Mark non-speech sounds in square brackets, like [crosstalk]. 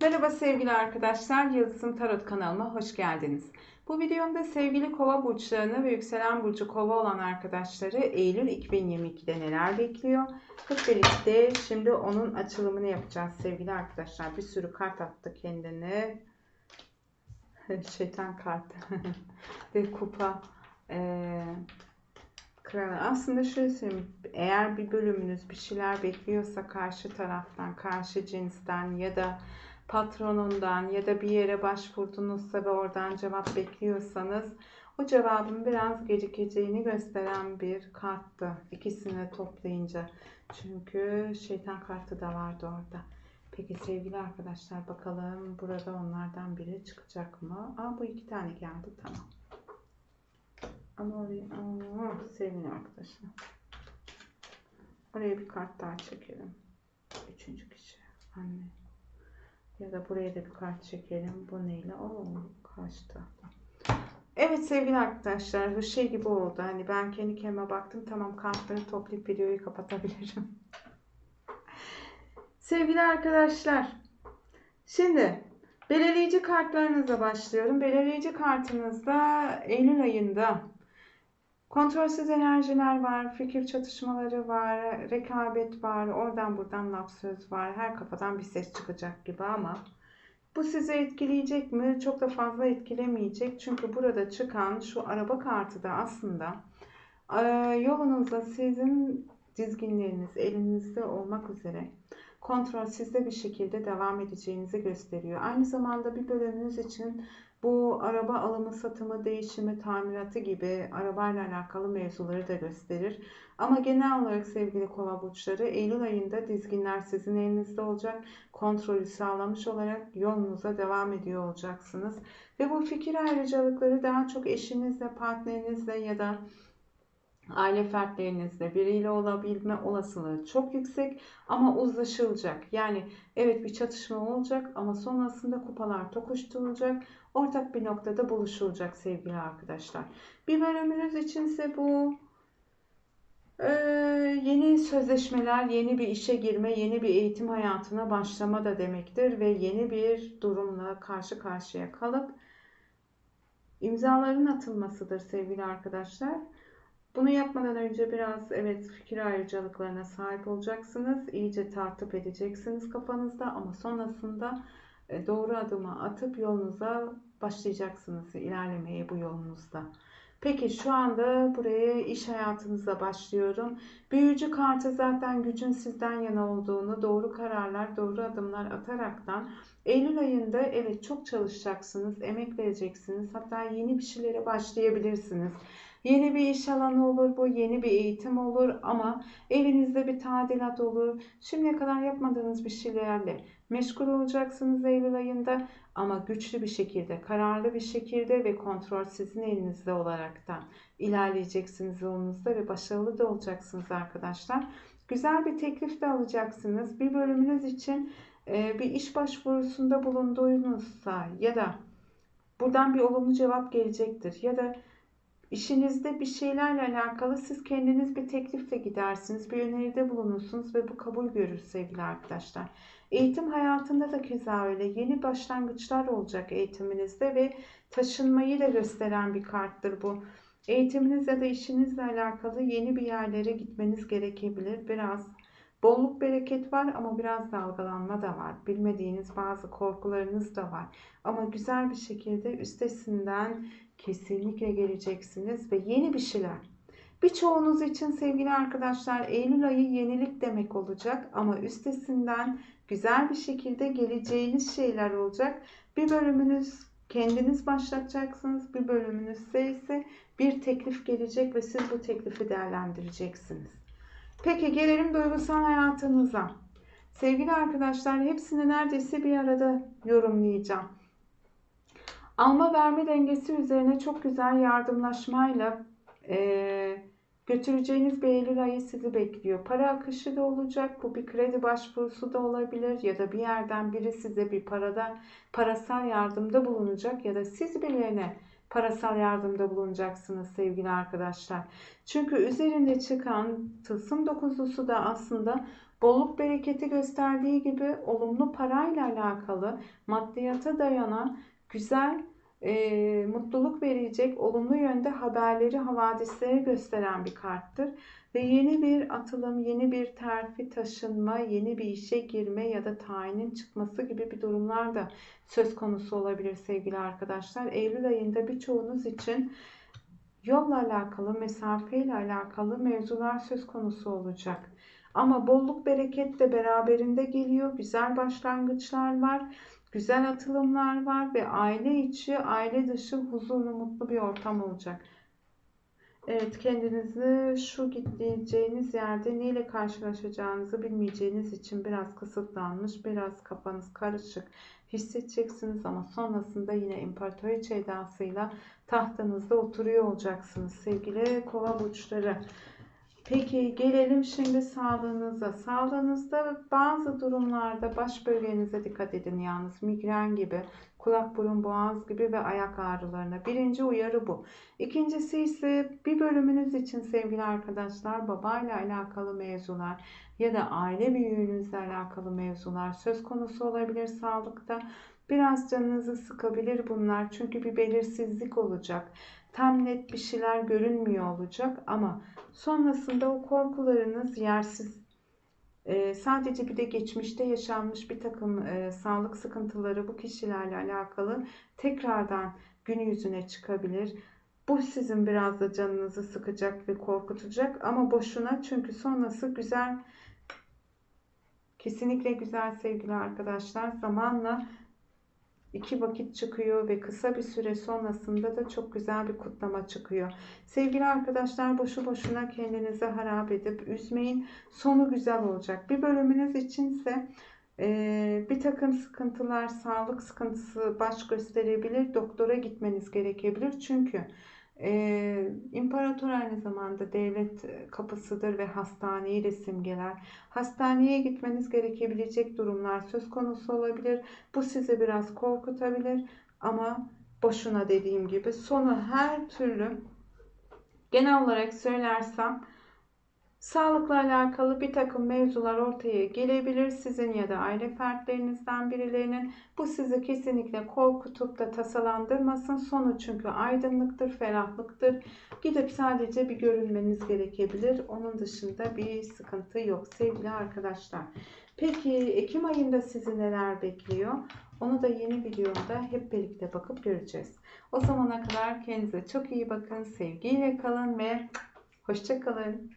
Merhaba sevgili arkadaşlar, Yıldızım Tarot kanalıma hoş geldiniz. Bu videomda sevgili kova burçlarını ve yükselen burcu kova olan arkadaşları Eylül 2022'de neler bekliyor? Hep birlikte şimdi onun açılımını yapacağız sevgili arkadaşlar. Bir sürü kart attı kendine. [laughs] Şeytan kartı [laughs] ve kupa. Ee, kralı. Aslında şöyle söyleyeyim. Eğer bir bölümünüz bir şeyler bekliyorsa karşı taraftan, karşı cinsten ya da patronundan ya da bir yere başvurdunuzsa ve oradan cevap bekliyorsanız o cevabın biraz gecikeceğini gösteren bir karttı. İkisini toplayınca. Çünkü şeytan kartı da vardı orada. Peki sevgili arkadaşlar bakalım burada onlardan biri çıkacak mı? Aa bu iki tane geldi tamam. Ama oraya aa, sevgili arkadaşlar. Oraya bir kart daha çekelim. Üçüncü kişi. Anne. Ya da buraya da bir kart çekelim. Bu neyle? Oo, kaçtı. Evet sevgili arkadaşlar şey gibi oldu. Hani ben kendi kendime baktım. Tamam kartları toplayıp videoyu kapatabilirim. [laughs] sevgili arkadaşlar. Şimdi belirleyici kartlarınızla başlıyorum. Belirleyici kartınızda Eylül ayında Kontrolsüz enerjiler var, fikir çatışmaları var, rekabet var, oradan buradan laf söz var. Her kafadan bir ses çıkacak gibi ama bu sizi etkileyecek mi? Çok da fazla etkilemeyecek. Çünkü burada çıkan şu araba kartı da aslında e, yolunuzda sizin dizginleriniz elinizde olmak üzere kontrol sizde bir şekilde devam edeceğinizi gösteriyor. Aynı zamanda bir bölümünüz için bu araba alımı, satımı, değişimi, tamiratı gibi arabayla alakalı mevzuları da gösterir. Ama genel olarak sevgili kova burçları Eylül ayında dizginler sizin elinizde olacak. Kontrolü sağlamış olarak yolunuza devam ediyor olacaksınız. Ve bu fikir ayrıcalıkları daha çok eşinizle, partnerinizle ya da aile fertlerinizle biriyle olabilme olasılığı çok yüksek ama uzlaşılacak. Yani evet bir çatışma olacak ama sonrasında kupalar tokuşturulacak. Ortak bir noktada buluşulacak sevgili arkadaşlar. Bir bölümünüz içinse bu ee, yeni sözleşmeler, yeni bir işe girme, yeni bir eğitim hayatına başlama da demektir ve yeni bir durumla karşı karşıya kalıp imzaların atılmasıdır sevgili arkadaşlar. Bunu yapmadan önce biraz evet fikir ayrıcalıklarına sahip olacaksınız. İyice tartıp edeceksiniz kafanızda ama sonrasında doğru adımı atıp yolunuza başlayacaksınız ilerlemeye bu yolunuzda. Peki şu anda buraya iş hayatınıza başlıyorum. Büyücü kartı zaten gücün sizden yana olduğunu, doğru kararlar, doğru adımlar ataraktan Eylül ayında evet çok çalışacaksınız, emek vereceksiniz. Hatta yeni bir şeylere başlayabilirsiniz. Yeni bir iş alanı olur bu, yeni bir eğitim olur ama evinizde bir tadilat olur. Şimdiye kadar yapmadığınız bir şeylerle meşgul olacaksınız Eylül ayında ama güçlü bir şekilde, kararlı bir şekilde ve kontrol sizin elinizde olaraktan ilerleyeceksiniz yolunuzda ve başarılı da olacaksınız arkadaşlar. Güzel bir teklif de alacaksınız. Bir bölümünüz için e, bir iş başvurusunda bulunduğunuzsa ya da buradan bir olumlu cevap gelecektir ya da İşinizde bir şeylerle alakalı siz kendiniz bir teklifle gidersiniz, bir öneride bulunursunuz ve bu kabul görür sevgili arkadaşlar. Eğitim hayatında da keza öyle yeni başlangıçlar olacak eğitiminizde ve taşınmayı da gösteren bir karttır bu. Eğitiminiz ya da işinizle alakalı yeni bir yerlere gitmeniz gerekebilir. Biraz bolluk bereket var ama biraz dalgalanma da var. Bilmediğiniz bazı korkularınız da var. Ama güzel bir şekilde üstesinden kesinlikle geleceksiniz ve yeni bir şeyler. Birçoğunuz için sevgili arkadaşlar Eylül ayı yenilik demek olacak ama üstesinden güzel bir şekilde geleceğiniz şeyler olacak. Bir bölümünüz kendiniz başlatacaksınız. Bir bölümünüz ise bir teklif gelecek ve siz bu teklifi değerlendireceksiniz. Peki gelelim duygusal hayatınıza. Sevgili arkadaşlar hepsini neredeyse bir arada yorumlayacağım. Alma verme dengesi üzerine çok güzel yardımlaşmayla e, götüreceğiniz bir Eylül ayı sizi bekliyor. Para akışı da olacak. Bu bir kredi başvurusu da olabilir ya da bir yerden biri size bir parada parasal yardımda bulunacak ya da siz birilerine parasal yardımda bulunacaksınız sevgili arkadaşlar. Çünkü üzerinde çıkan tılsım dokuzlusu da aslında Bolluk bereketi gösterdiği gibi olumlu parayla alakalı maddiyata dayanan güzel e, mutluluk verecek olumlu yönde haberleri, havadisleri gösteren bir karttır. Ve yeni bir atılım, yeni bir terfi taşınma, yeni bir işe girme ya da tayinin çıkması gibi bir durumlar da söz konusu olabilir sevgili arkadaşlar. Eylül ayında birçoğunuz için yolla alakalı, mesafeyle alakalı mevzular söz konusu olacak. Ama bolluk bereket de beraberinde geliyor. Güzel başlangıçlar var. Güzel atılımlar var ve aile içi, aile dışı huzurlu, mutlu bir ortam olacak. Evet, kendinizi şu gideceğiniz yerde neyle karşılaşacağınızı bilmeyeceğiniz için biraz kısıtlanmış, biraz kafanız karışık hissedeceksiniz ama sonrasında yine imparatoriçe edasıyla tahtınızda oturuyor olacaksınız sevgili kova burçları. Peki gelelim şimdi sağlığınıza. Sağlığınızda bazı durumlarda baş bölgenize dikkat edin yalnız. Migren gibi, kulak burun boğaz gibi ve ayak ağrılarına. Birinci uyarı bu. İkincisi ise bir bölümünüz için sevgili arkadaşlar babayla alakalı mevzular ya da aile büyüğünüzle alakalı mevzular söz konusu olabilir sağlıkta. Biraz canınızı sıkabilir bunlar çünkü bir belirsizlik olacak. Tam net bir şeyler görünmüyor olacak ama sonrasında o korkularınız yersiz ee, sadece bir de geçmişte yaşanmış bir takım e, sağlık sıkıntıları bu kişilerle alakalı tekrardan gün yüzüne çıkabilir. Bu sizin biraz da canınızı sıkacak ve korkutacak ama boşuna çünkü sonrası güzel kesinlikle güzel sevgili arkadaşlar zamanla iki vakit çıkıyor ve kısa bir süre sonrasında da çok güzel bir kutlama çıkıyor. Sevgili arkadaşlar boşu boşuna kendinizi harap edip üzmeyin. Sonu güzel olacak. Bir bölümünüz içinse e, bir takım sıkıntılar, sağlık sıkıntısı baş gösterebilir. Doktora gitmeniz gerekebilir. Çünkü ee, imparator aynı zamanda devlet kapısıdır ve hastaneyi de simgeler. Hastaneye gitmeniz gerekebilecek durumlar söz konusu olabilir. Bu sizi biraz korkutabilir ama boşuna dediğim gibi sonu her türlü genel olarak söylersem Sağlıkla alakalı bir takım mevzular ortaya gelebilir sizin ya da aile fertlerinizden birilerinin. Bu sizi kesinlikle korkutup da tasalandırmasın. Sonu çünkü aydınlıktır, ferahlıktır. Gidip sadece bir görünmeniz gerekebilir. Onun dışında bir sıkıntı yok sevgili arkadaşlar. Peki Ekim ayında sizi neler bekliyor? Onu da yeni videomda hep birlikte bakıp göreceğiz. O zamana kadar kendinize çok iyi bakın, sevgiyle kalın ve hoşçakalın.